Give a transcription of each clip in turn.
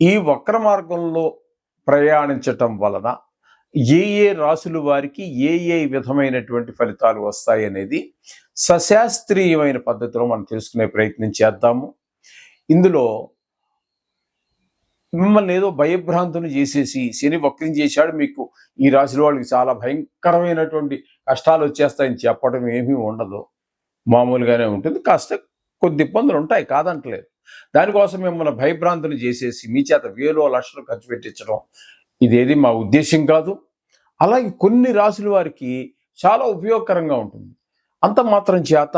ఈ వక్ర మార్గంలో ప్రయాణించటం వలన ఏ ఏ రాసుల వారికి ఏ ఏ విధమైనటువంటి ఫలితాలు వస్తాయి అనేది సశాస్త్రీయమైన పద్ధతిలో మనం తెలుసుకునే ప్రయత్నం చేద్దాము. ఇందులో మిమ్మల్ని ఏదో భయభ్రాంతులు చేసేసి శని వక్రం చేశాడు మీకు ఈ రాశుల వాళ్ళకి చాలా భయంకరమైనటువంటి కష్టాలు వచ్చేస్తాయని చెప్పడం ఏమీ ఉండదు. మామూలుగానే ఉంటుంది. కాస్త కొద్ది ఇబ్బందులు ఉంటాయి. కాదంటలేదు. దానికోసం మిమ్మల్ని భయభ్రాంతులు చేసేసి మీ చేత వేలో లక్షలు ఖర్చు పెట్టించడం ఇదేది మా ఉద్దేశం కాదు. అలాగే కొన్ని రాసుల వారికి చాలా ఉపయోగకరంగా ఉంటుంది. అంత మాత్రం చేత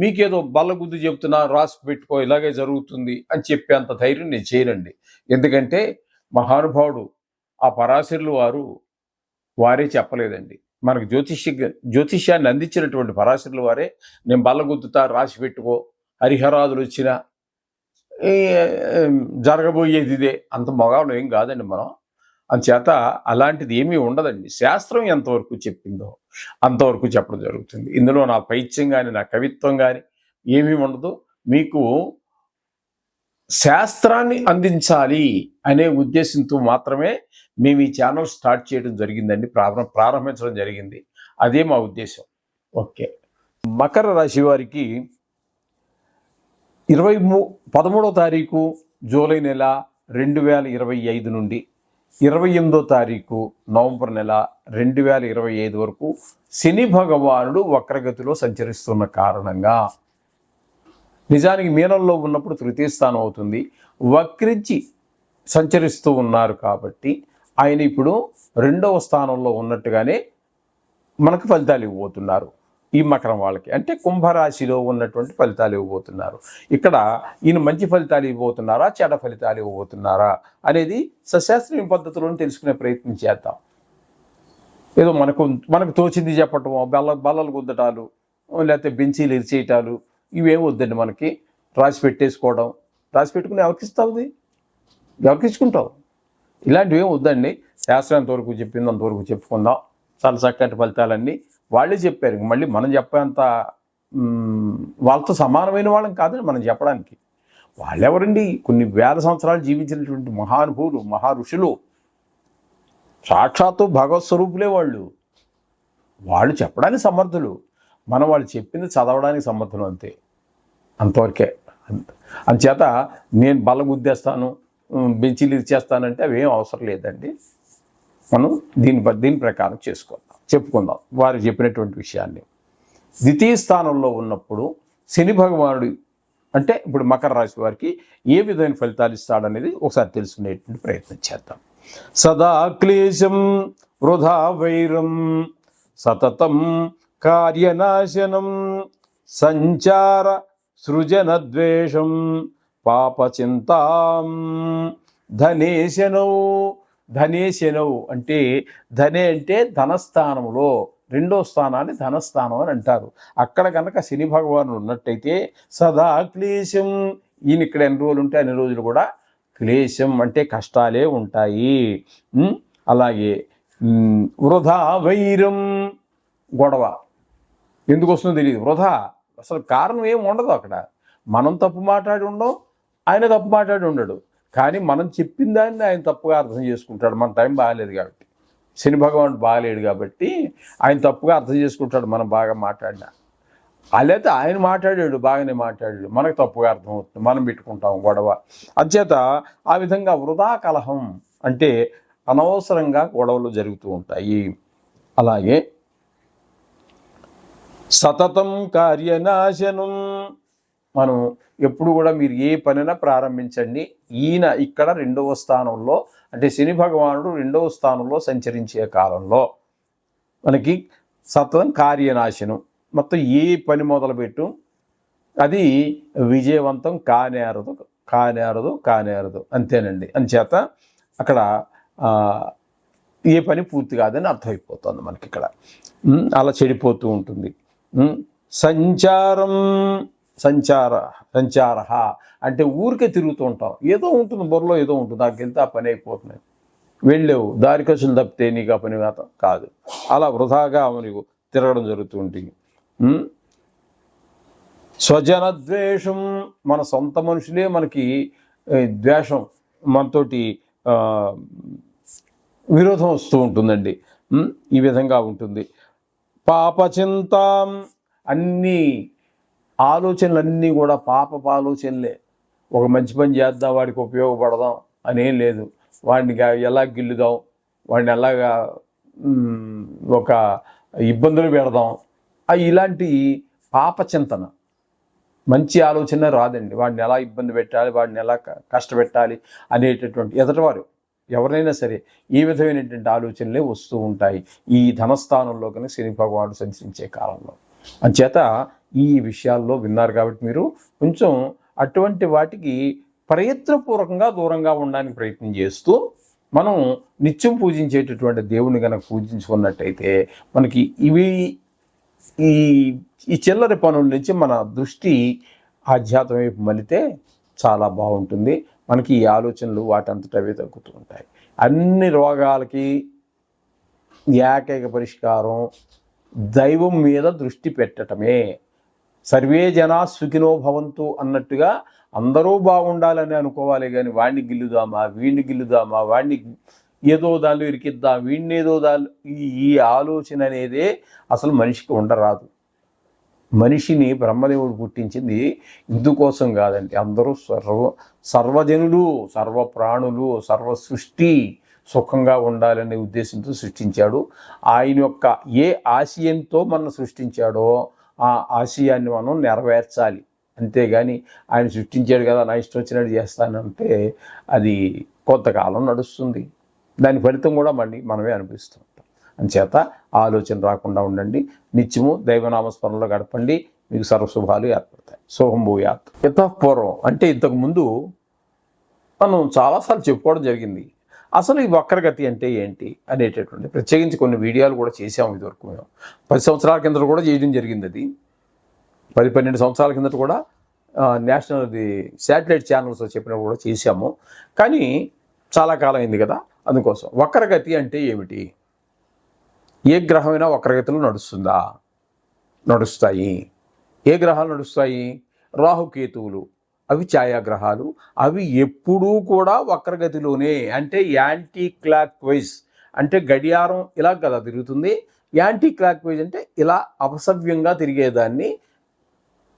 మీకేదో బల్లగుద్దు చెప్తున్నా రాసి పెట్టుకో ఇలాగే జరుగుతుంది అని చెప్పే అంత ధైర్యం నేను చేయనండి. ఎందుకంటే మహానుభావుడు ఆ పరాశరులు వారు వారే చెప్పలేదండి. మనకు జ్యోతిష్య జ్యోతిష్యాన్ని అందించినటువంటి పరాశరులు వారే నేను బల్లగుద్దుతా రాసి పెట్టుకో హరిహరాదులు వచ్చినా జరగబోయేది ఇదే అంత మగాడు ఏం కాదండి మనం. అంచేత అలాంటిది ఏమీ ఉండదండి. శాస్త్రం ఎంతవరకు చెప్పిందో అంతవరకు చెప్పడం జరుగుతుంది. ఇందులో నా పైత్యం కానీ నా కవిత్వం కానీ ఏమీ ఉండదు. మీకు శాస్త్రాన్ని అందించాలి అనే ఉద్దేశంతో మాత్రమే మేము ఈ ఛానల్ స్టార్ట్ చేయడం జరిగిందండి. ప్రారంభ ప్రారంభించడం జరిగింది. అదే మా ఉద్దేశం. ఓకే. మకర రాశి వారికి ఇరవై మూ పదమూడో తారీఖు జూలై నెల రెండు వేల ఇరవై ఐదు నుండి ఇరవై ఎనిమిదో తారీఖు నవంబర్ నెల రెండు వేల ఇరవై ఐదు వరకు శని భగవానుడు వక్రగతిలో సంచరిస్తున్న కారణంగా నిజానికి మీనంలో ఉన్నప్పుడు తృతీయ స్థానం అవుతుంది. వక్రించి సంచరిస్తూ ఉన్నారు కాబట్టి ఆయన ఇప్పుడు రెండవ స్థానంలో ఉన్నట్టుగానే మనకు ఫలితాలు ఇవ్వబోతున్నారు. ఈ మకరం వాళ్ళకి. అంటే కుంభరాశిలో ఉన్నటువంటి ఫలితాలు ఇవ్వబోతున్నారు. ఇక్కడ ఈయన మంచి ఫలితాలు ఇవ్వబోతున్నారా చెడ ఫలితాలు ఇవ్వబోతున్నారా అనేది సశాస్త్రీయ పద్ధతిలో తెలుసుకునే ప్రయత్నం చేద్దాం. ఏదో మనకు మనకు తోచింది చెప్పటం బల్ల బల్లలు గుద్దటాలు లేకపోతే బెంచీలు ఇరిచేయటాలు ఇవేం వద్దండి మనకి. రాసి పెట్టేసుకోవడం రాసి పెట్టుకుని ఎవరికి ఇస్తావుది ఎవరికి ఇచ్చుకుంటావు ఇలాంటివి ఏం వద్దండి. శాస్త్రం ఎంతవరకు చెప్పింది అంతవరకు చెప్పుకుందాం. చాలా చక్కటి ఫలితాలన్నీ వాళ్ళే చెప్పారు. మళ్ళీ మనం చెప్పేంత వాళ్ళతో సమానమైన వాళ్ళం కాదని మనం చెప్పడానికి. వాళ్ళెవరండి? కొన్ని వేల సంవత్సరాలు జీవించినటువంటి మహానుభూలు మహా ఋషులు సాక్షాత్తు భగవత్ స్వరూపులే వాళ్ళు. వాళ్ళు చెప్పడానికి సమర్థులు. మనం వాళ్ళు చెప్పింది చదవడానికి సమర్థులు అంతే. అంతవరకే. అందుచేత అంచేత నేను బలం గుద్దేస్తాను బెంచీలు ఇది చేస్తానంటే అవేం అవసరం లేదండి. మనం దీని దీని ప్రకారం చేసుకోవాలి. చెప్పుకుందాం. వారు చెప్పినటువంటి విషయాన్ని. ద్వితీయ స్థానంలో ఉన్నప్పుడు శని భగవానుడు అంటే ఇప్పుడు మకర రాశి వారికి ఏ విధమైన ఫలితాలు ఇస్తాడనేది ఒకసారి తెలుసుకునేటువంటి ప్రయత్నం చేద్దాం. సదా క్లేశం వృధా వైరం సతతం కార్యనాశనం సంచార సృజన ద్వేషం పాపచింతాం ధనేశనౌ ధనేశనౌ అంటే ధనే అంటే ధనస్థానంలో రెండో స్థానాన్ని ధనస్థానం అని అంటారు. అక్కడ కనుక శని భగవానుడు ఉన్నట్టయితే సదా క్లేశం. ఈయన ఇక్కడ ఎన్ని రోజులు ఉంటే అన్ని రోజులు కూడా క్లేశం అంటే కష్టాలే ఉంటాయి. అలాగే వృధా వైరం గొడవ. ఎందుకు వస్తుందో తెలియదు. వృధా అసలు కారణం ఏం ఉండదు అక్కడ. మనం తప్పు మాట్లాడి ఉండం ఆయన తప్పు మాట్లాడి ఉండడు. కానీ మనం చెప్పిన దాన్ని ఆయన తప్పుగా అర్థం చేసుకుంటాడు. మన టైం బాగాలేదు కాబట్టి. శని భగవానుడు బాగాలేడు కాబట్టి ఆయన తప్పుగా అర్థం చేసుకుంటాడు. మనం బాగా మాట్లాడినా. అలాగే ఆయన మాట్లాడాడు బాగానే మాట్లాడాడు. మనకు తప్పుగా అర్థమవుతుంది. మనం పెట్టుకుంటాం గొడవ. అంచేత ఆ విధంగా వృధా కలహం అంటే అనవసరంగా గొడవలు జరుగుతూ ఉంటాయి. అలాగే సతతం కార్యనాశనం మనం ఎప్పుడు కూడా మీరు ఏ పనైనా ప్రారంభించండి. ఈయన ఇక్కడ రెండవ స్థానంలో అంటే శని భగవానుడు రెండవ స్థానంలో సంచరించే కాలంలో. మనకి సతతం కార్యనాశనం. మొత్తం ఏ పని మొదలుపెట్టు? అది విజయవంతం కానేరదు కానేరదు కానేరదు. అంతేనండి. అంచేత అక్కడ ఏ పని పూర్తి కాదని అర్థమైపోతుంది మనకి ఇక్కడ. అలా చెడిపోతూ ఉంటుంది. సంచారం సంచార సంచార అంటే ఊరికే తిరుగుతూ ఉంటాం. ఏదో ఉంటుంది బుర్రలో ఏదో ఉంటుంది. నాకు వెళ్తే ఆ పని అయిపోతున్నాయి. వెళ్ళావు. దారి ఖర్చులు తప్పితే నీకు ఆ పని కాదు కాదు. అలా వృధాగా నీకు తిరగడం జరుగుతూ ఉంటుంది. స్వజన ద్వేషం మన సొంత మనుషులే మనకి ద్వేషం మనతోటి విరోధం వస్తూ ఉంటుందండి. ఈ విధంగా ఉంటుంది. పాపచింత అన్నీ ఆలోచనలన్నీ కూడా పాప ఆలోచనలే. ఒక మంచి పని చేద్దాం వాడికి ఉపయోగపడదాం అనేం లేదు. వాడిని ఎలా గిల్లుదాం వాడిని ఎలాగా ఒక ఇబ్బందులు పెడదాం. ఆ ఇలాంటి పాప చింతన. మంచి ఆలోచన రాదండి. వాడిని ఎలా ఇబ్బంది పెట్టాలి వాడిని ఎలా కష్టపెట్టాలి అనేటటువంటి ఎదటివారు ఎవరైనా సరే ఈ విధమైనటువంటి ఆలోచనలే వస్తూ ఉంటాయి ఈ ధనస్థానంలో కానీ శని భగవానుడు సంచరించే కాలంలో. అంచేత ఈ విషయాల్లో విన్నారు కాబట్టి మీరు కొంచెం అటువంటి వాటికి ప్రయత్నపూర్వకంగా దూరంగా ఉండడానికి ప్రయత్నం చేస్తూ మనం నిత్యం పూజించేటటువంటి దేవుని కనుక పూజించుకున్నట్టయితే మనకి ఇవి ఈ ఈ చిల్లర పనుల నుంచి మన దృష్టి ఆధ్యాత్మ వైపు మలితే చాలా బాగుంటుంది. మనకి ఈ ఆలోచనలు వాటంతట అవే తగ్గుతూ ఉంటాయి. అన్ని రోగాలకి ఏకైక పరిష్కారం దైవం మీద దృష్టి పెట్టటమే. సర్వే జనా సుఖినో భవంతు అన్నట్టుగా అందరూ బాగుండాలని అనుకోవాలి కానీ వాడిని గిల్లుదామా వీడిని గిల్లుదామా వాడిని ఏదో దానిలో ఇరికిద్దాం వీడిని ఏదో దాని ఈ- ఈ ఆలోచన అనేదే అసలు మనిషికి ఉండరాదు. మనిషిని బ్రహ్మదేవుడు పుట్టించింది ఇందుకోసం కాదండి. అందరూ సర్వ సర్వజనులు సర్వ ప్రాణులు సర్వ సృష్టి సుఖంగా ఉండాలనే ఉద్దేశంతో సృష్టించాడు. ఆయన యొక్క ఏ ఆశయంతో మనం సృష్టించాడో ఆ ఆశయాన్ని మనం నెరవేర్చాలి. అంతేగాని ఆయన సృష్టించాడు కదా నా ఇష్టం వచ్చినట్టు చేస్తానంటే అది కొంతకాలం నడుస్తుంది. దాని ఫలితం కూడా మళ్ళీ మనమే అనిపిస్తూ ఉంటాం. అంచేత ఆలోచన రాకుండా ఉండండి. నిత్యము దైవనామస్మరణలో గడపండి. మీకు సర్వశుభాలు ఏర్పడతాయి. శుభం భూయాత్. పూర్వం అంటే ఇంతకుముందు మనం చాలాసార్లు చెప్పుకోవడం జరిగింది. అసలు ఈ వక్రగతి అంటే ఏంటి అనేటటువంటి ప్రత్యేకించి కొన్ని వీడియోలు కూడా చేసాము ఇదివరకు మేము. పది సంవత్సరాల కింద కూడా చేయడం జరిగింది అది. పది పన్నెండు సంవత్సరాల కిందట కూడా నేషనల్ ది శాటిలైట్ ఛానల్స్ చెప్పినప్పుడు కూడా చేశాము. కానీ చాలా కాలం అయింది కదా అందుకోసం. వక్రగతి అంటే ఏమిటి? ఏ గ్రహమైనా వక్రగతిలో నడుస్తుందా? నడుస్తాయి. ఏ గ్రహాలు నడుస్తాయి? రాహుకేతువులు. అవి ఛాయాగ్రహాలు. అవి ఎప్పుడూ కూడా వక్రగతిలోనే అంటే యాంటీ క్లాక్ వైజ్ అంటే గడియారం ఇలా కదా తిరుగుతుంది. యాంటీ క్లాక్ వైజ్ అంటే ఇలా అపసవ్యంగా తిరిగేదాన్ని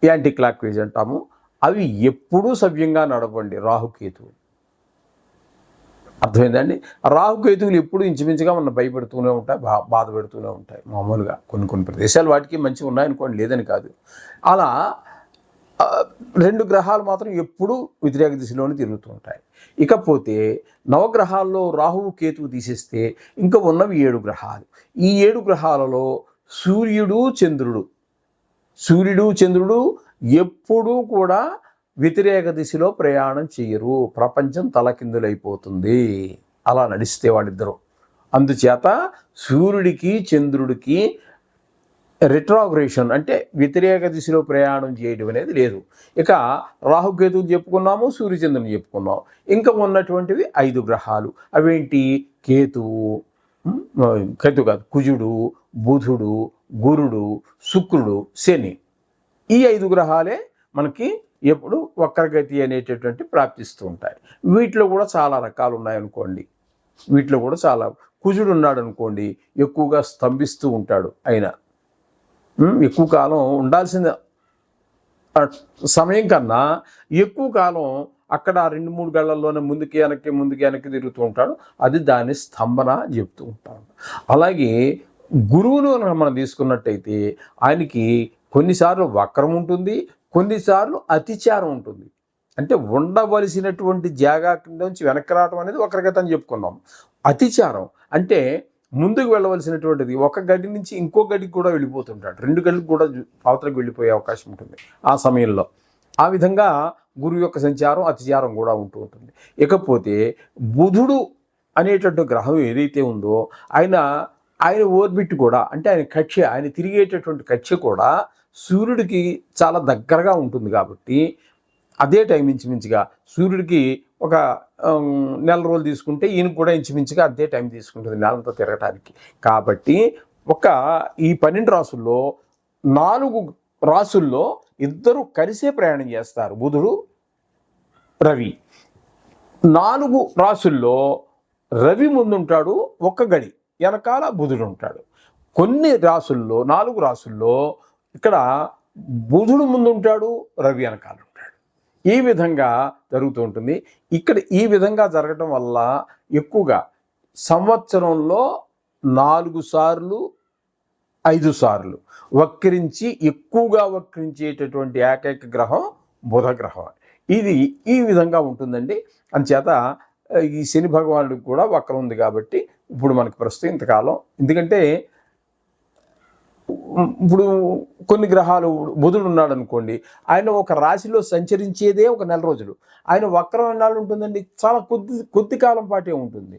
యాంటీ క్లాక్ వైజ్ అంటాము. అవి ఎప్పుడూ సవ్యంగా నడవండి రాహుకేతువులు. అర్థమైందండి రాహుకేతువులు ఎప్పుడు ఇంచుమించుగా మనం భయపెడుతూనే ఉంటాయి బా బాధ పెడుతూనే ఉంటాయి మామూలుగా కొన్ని కొన్ని ప్రదేశాలు వాటికి మంచిగా ఉన్నాయనుకోండి లేదని కాదు. అలా రెండు గ్రహాలు మాత్రం ఎప్పుడూ వ్యతిరేక దిశలోనే తిరుగుతూ ఉంటాయి. ఇకపోతే నవగ్రహాల్లో రాహువు కేతువు తీసేస్తే ఇంకా ఉన్నవి ఏడు గ్రహాలు. ఈ ఏడు గ్రహాలలో సూర్యుడు చంద్రుడు. సూర్యుడు చంద్రుడు ఎప్పుడూ కూడా వ్యతిరేక దిశలో ప్రయాణం చేయరు ప్రపంచం తలకిందులైపోతుంది. అలా నడిస్తే వాళ్ళిద్దరూ. అందుచేత సూర్యుడికి చంద్రుడికి రిట్రాగ్రేషన్ అంటే వ్యతిరేక దిశలో ప్రయాణం చేయడం అనేది లేదు. ఇక రాహుకేతువు చెప్పుకున్నాము సూర్యచంద్రుని చెప్పుకున్నాము ఇంకా ఉన్నటువంటివి ఐదు గ్రహాలు. అవేంటి? కేతువు కేతు కాదు కుజుడు బుధుడు గురుడు శుక్రుడు శని. ఈ ఐదు గ్రహాలే మనకి ఎప్పుడు వక్రగతి అనేటటువంటి ప్రాప్తిస్తూ ఉంటాయి. వీటిలో కూడా చాలా రకాలు ఉన్నాయనుకోండి. వీటిలో కూడా చాలా కుజుడు ఉన్నాడు అనుకోండి ఎక్కువగా స్తంభిస్తూ ఉంటాడు ఆయన ఎక్కువ కాలం ఉండాల్సిన సమయం కన్నా ఎక్కువ కాలం అక్కడ రెండు మూడు గళ్ళల్లోనే ముందుకి వెనక్కి ముందుకి వెనక్కి తిరుగుతూ ఉంటాడు. అది దాని స్తంభన చెప్తూ ఉంటాడు. అలాగే గురువును మనం తీసుకున్నట్టయితే ఆయనకి కొన్నిసార్లు వక్రం ఉంటుంది కొన్నిసార్లు అతిచారం ఉంటుంది. అంటే ఉండవలసినటువంటి జాగా కింద నుంచి వెనక్కి రావడం అనేది వక్రగత చెప్పుకున్నాం. అతిచారం అంటే ముందుకు వెళ్ళవలసినటువంటిది. ఒక గడి నుంచి ఇంకో గడికి కూడా వెళ్ళిపోతుంటాడు. రెండు గడికి కూడా జు- అవతలకు వెళ్ళిపోయే అవకాశం ఉంటుంది ఆ సమయంలో. ఆ విధంగా గురువు యొక్క సంచారం అతిచారం కూడా ఉంటూ ఉంటుంది. ఇకపోతే బుధుడు అనేటటువంటి గ్రహం ఏదైతే ఉందో ఆయన ఆయన ఓర్బిట్ కూడా అంటే ఆయన కక్ష ఆయన తిరిగేటటువంటి కక్ష కూడా సూర్యుడికి చాలా దగ్గరగా ఉంటుంది కాబట్టి అదే టైం ఇంచుమించుగా సూర్యుడికి ఒక నెల రోజులు తీసుకుంటే ఈయన కూడా ఇంచుమించుగా అదే టైం తీసుకుంటుంది నెలంతా తిరగటానికి. కాబట్టి ఒక ఈ పన్నెండు రాసుల్లో నాలుగు రాసుల్లో ఇద్దరు కలిసే ప్రయాణం చేస్తారు. బుధుడు రవి. నాలుగు రాసుల్లో రవి ముందుంటాడు ఒక్క గడి. వెనకాల బుధుడు ఉంటాడు. కొన్ని రాసుల్లో నాలుగు రాసుల్లో ఇక్కడ బుధుడు ముందుంటాడు రవి వెనకాల ఉంటాడు. ఈ విధంగా జరుగుతూ ఉంటుంది. ఇక్కడ ఈ విధంగా జరగటం వల్ల ఎక్కువగా సంవత్సరంలో నాలుగు సార్లు ఐదు సార్లు వక్రించి ఎక్కువగా వక్రించేటటువంటి ఏకైక గ్రహం బుధ గ్రహం ఇది ఈ విధంగా ఉంటుందండి. అంచేత ఈ శని భగవానుడికి కూడా వక్రం ఉంది కాబట్టి ఇప్పుడు మనకి ప్రస్తుతం ఇంతకాలం. ఎందుకంటే ఇప్పుడు కొన్ని గ్రహాలు బుధుడు ఉన్నాడు అనుకోండి ఆయన ఒక రాశిలో సంచరించేదే ఒక నెల రోజులు. ఆయన వక్రం ఎన్నాళ్ళు ఉంటుందండి చాలా కొద్ది కొద్ది కాలం పాటే ఉంటుంది.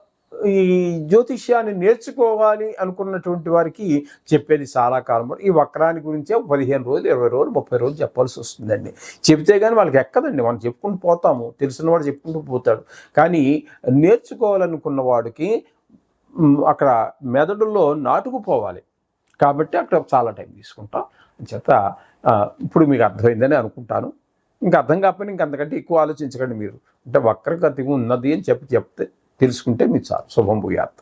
ఈ జ్యోతిష్యాన్ని నేర్చుకోవాలి అనుకున్నటువంటి వారికి చెప్పేది చాలా కాలం ఈ వక్రాన్ని గురించే పదిహేను రోజులు ఇరవై రోజులు ముప్పై రోజులు చెప్పాల్సి వస్తుందండి. చెప్తే కానీ వాళ్ళకి ఎక్కదండి. మనం చెప్పుకుంటూ పోతాము. తెలిసినవాడు చెప్పుకుంటూ పోతాడు. కానీ నేర్చుకోవాలనుకున్న వాడికి అక్కడ మెదడులో నాటుకుపోవాలి. కాబట్టి అక్కడ చాలా టైం తీసుకుంటాం. చేత ఇప్పుడు మీకు అర్థమైందని అనుకుంటాను. ఇంకా అర్థం కాకపోయినా ఇంకా అంతకంటే ఎక్కువ ఆలోచించకండి మీరు. అంటే వక్రగతి ఉన్నది అని చెప్పి చెప్తే తెలుసుకుంటే మీకు చాలు. శుభం భూయాత్.